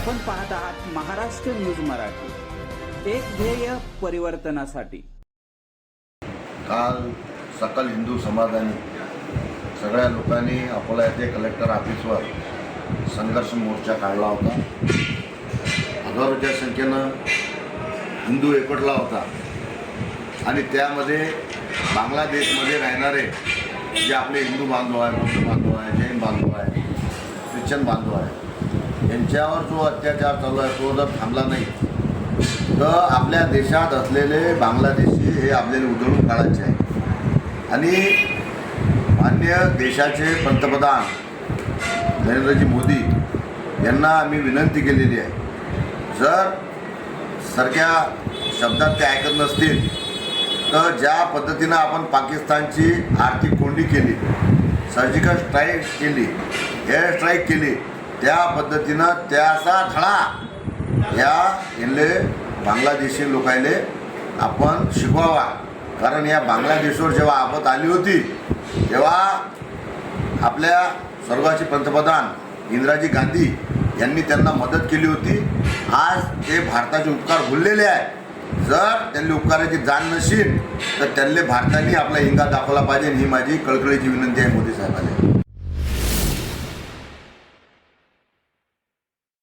आपण पाहत आहात महाराष्ट्र न्यूज मराठी. एक ध्येय परिवर्तनासाठी. काल सकल हिंदू समाजाने सगळ्या लोकांनी अकोला येथे कलेक्टर ऑफिसवर संघर्ष मोर्चा काढला होता. हजारोच्या संख्येनं हिंदू एकवटला होता. आणि त्यामध्ये बांगलादेशमध्ये राहणारे जे आपले हिंदू बांधव आहे मुस्लिम बांधव आहे जैन बांधव आहे ख्रिश्चन बांधव आहे यांच्यावर जो अत्याचार चालू आहे तो जर थांबला नाही तर आपल्या देशात असलेले बांगलादेशी हे आपल्याला उधळून काढायचे आहे. आणि मान्य देशाचे पंतप्रधान नरेंद्रजी मोदी यांना आम्ही विनंती केलेली आहे जर सारख्या शब्दात ते ऐकत नसतील तर ज्या पद्धतीनं आपण पाकिस्तानची आर्थिक कोंडी केली सर्जिकल स्ट्राईक केली एअर स्ट्राईक केली त्या पद्धतीनं त्याचा धडा या इनले बांगलादेशी लोकायले आपण शिकवावा. कारण या बांगलादेशवर जेव्हा आपत आली होती तेव्हा आपल्या स्वर्गाचे पंतप्रधान इंदिराजी गांधी यांनी त्यांना मदत केली होती. आज ते भारताचे उपकार भुललेले आहे जर त्यांनी उपकाराची जाण नसेल तर त्यांनी भारताने आपला हिंगा दाखवला पाहिजे ही माझी कळकळीची विनंती आहे मोदी साहेबांना.